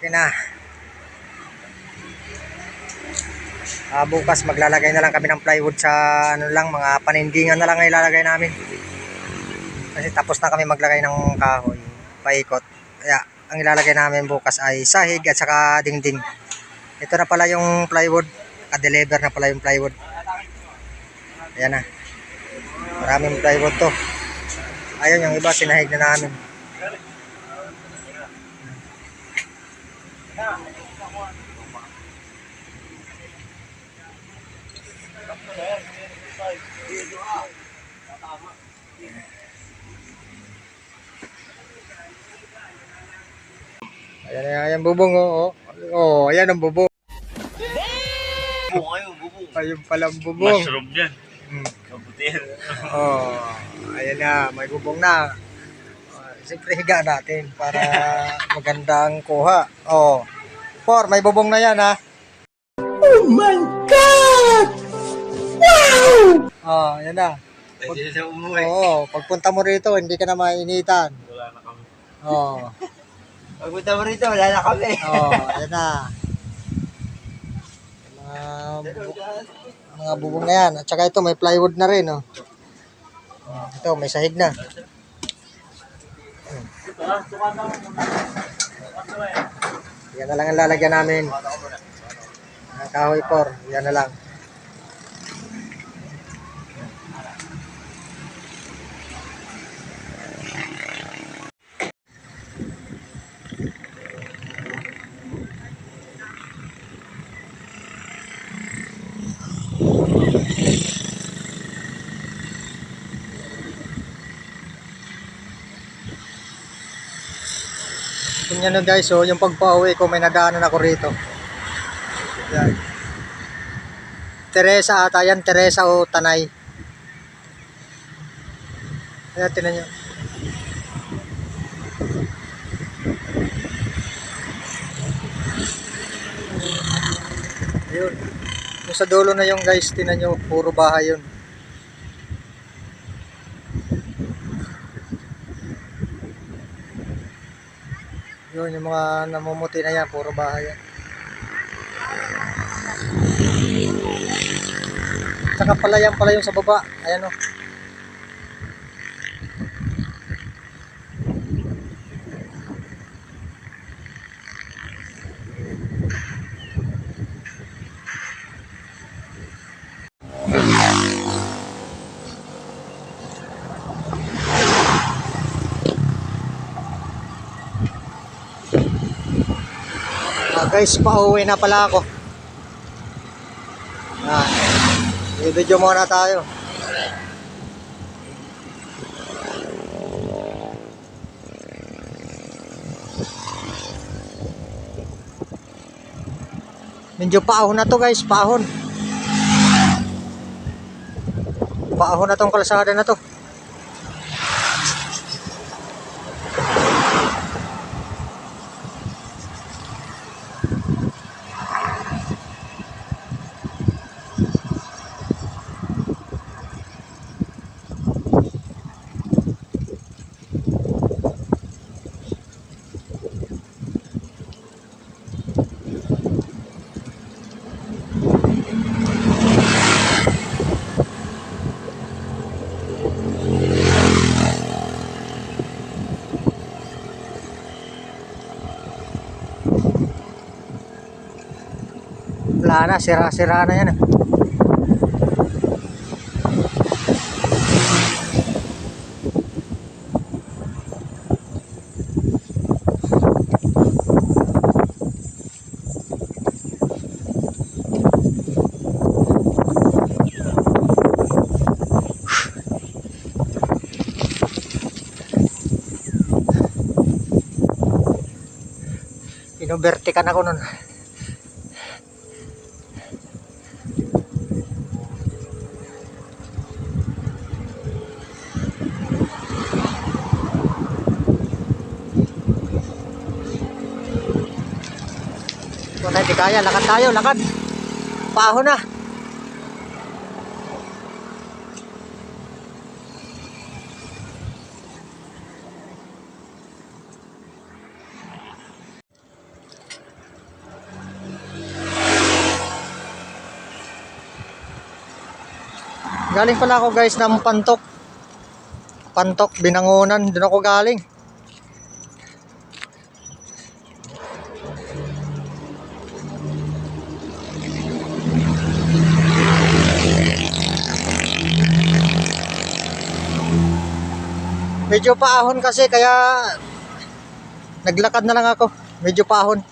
Okay na. Uh, bukas maglalagay na lang kami ng plywood sa ano lang, mga panindingan na lang ilalagay namin. Kasi tapos na kami maglagay ng kahoy, paikot. Kaya ang ilalagay namin bukas ay sahig at saka dingding. Ito na pala yung plywood. Ka-deliver na pala yung plywood. Ayan na. Maraming plywood to. Ayun yung iba sinahig na namin. Ayan, ayan, ayan bubong, oh. Oh, oh ayan ang bubong. Bubong kayo, bubong. Ayun palang bubong. Mushroom yan. Hmm. Kabutir. Oh, ayan na, may bubong na. Uh, Siyempre higa natin para magandang kuha. Oh. Por, may bubong na yan ha. Oh my God! Wow! Oh, yan na. Pwede na siya umuwi. Oo, pagpunta mo rito, hindi ka na mainitan. Wala na kami. Oh, Pagpunta mo rito, wala na kami. oh, yan na. Mga, bu- mga bubong na yan. At saka ito, may plywood na rin, oh. Oh, Ito, may sahig na. Yan na lang ang lalagyan namin. Ang kahoy por, yan na lang. Yun yan guys, oh, yung pagpa-uwi ko, may nadaanan ako rito. Yan. Teresa ata yan, Teresa o Tanay. Ayan, tinan nyo. Ayun. Yung sa dulo na yung guys, tinan nyo, puro bahay yun. Yun, yung mga namumuti na yan, puro bahay yan. Tsaka pala yan pala yung sa baba. Ayan o. Ah, guys, pauwi na pala ako. Ah, i-video muna tayo. Medyo paahon na to guys, paahon. Paahon na tong kalsada na to. Wala na, sira-sira na yan. Inubertikan ako nun. Kung hindi kaya, lakad tayo, lakad. Paho na. Galing pala ako guys ng Pantok. Pantok, Binangonan. Doon ako galing. Medyo paahon kasi kaya naglakad na lang ako. Medyo paahon.